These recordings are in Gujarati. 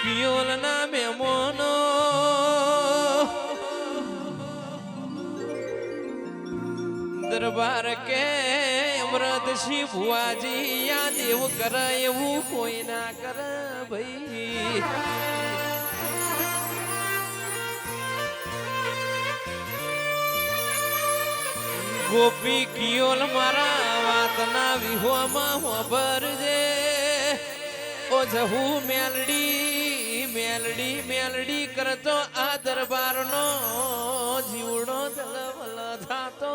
કિયોલના મહેમાનો દરબાર કે અમૃતસિંહ ભુવાજી યાદ એવું કરે એવું કોઈ ના કરે ભાઈ. ગોપી કિયોલ મારા વાતના વિહોમાં વાપરજે ઓ જહુ મેલડી મેલડી મેલડી કરતો આ દરબારનો જીવડો દલવલ થાતો.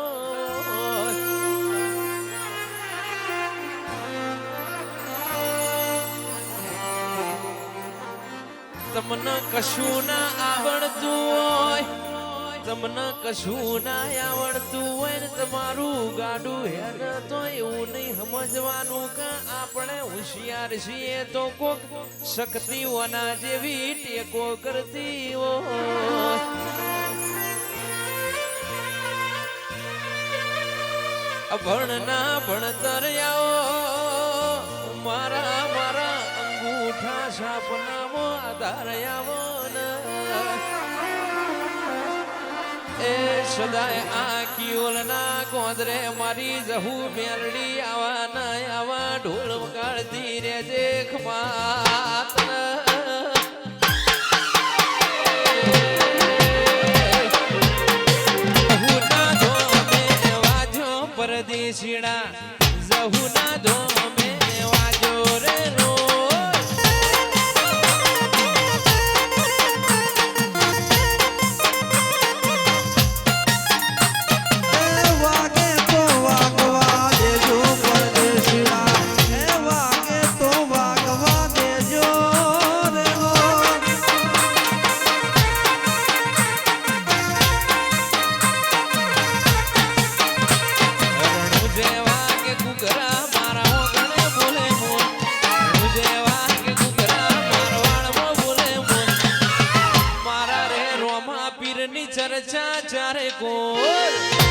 તમને કશું ના આવડતું હોય તમને કશું ના આવડતું હોય ને તમારું ગાડું હેર તો એવું નહીં સમજવાનું કે આપણે હોશિયાર છીએ તો કોક શક્તિઓના જેવી ટેકો કરતી હોય અભણના ભણતર આવો મારા મારા અંગૂઠા સાપનામાં આધાર આવો. એ સદાય આ કિયોલના ગોંદરે મારી જહુ મેલડી આવા ના આવા ઢોલ વગાડતી રેજે ખમાત જહુના ધોમે વાજો પરદેશીણા જહુના ધોમે રોમા પીરની ચર્ચા જ્યારે કોલ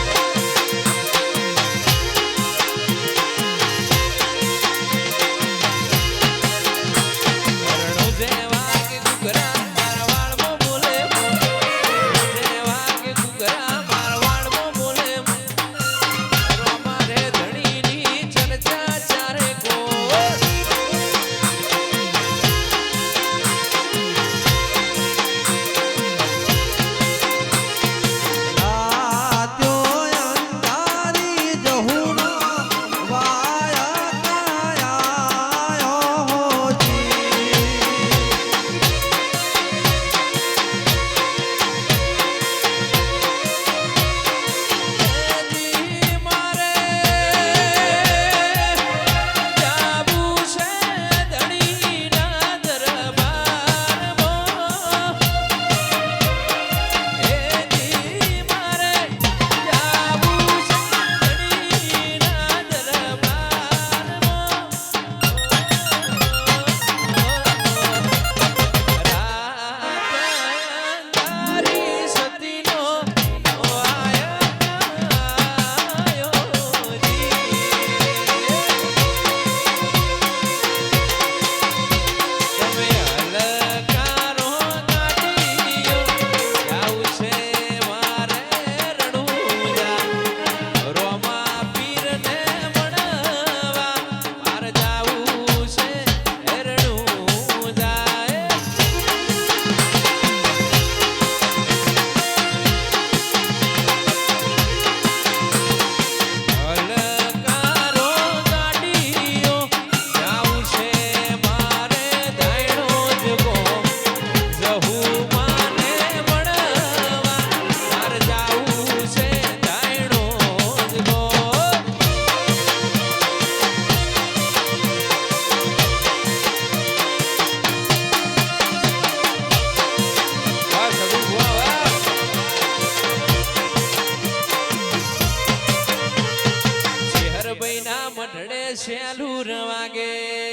છે શેલુર વાગે.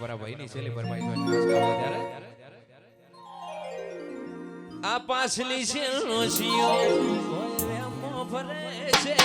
ભરા ભાઈ ની છેલ્લી ફરમાઈ આ પાછલી છે ફરે છે.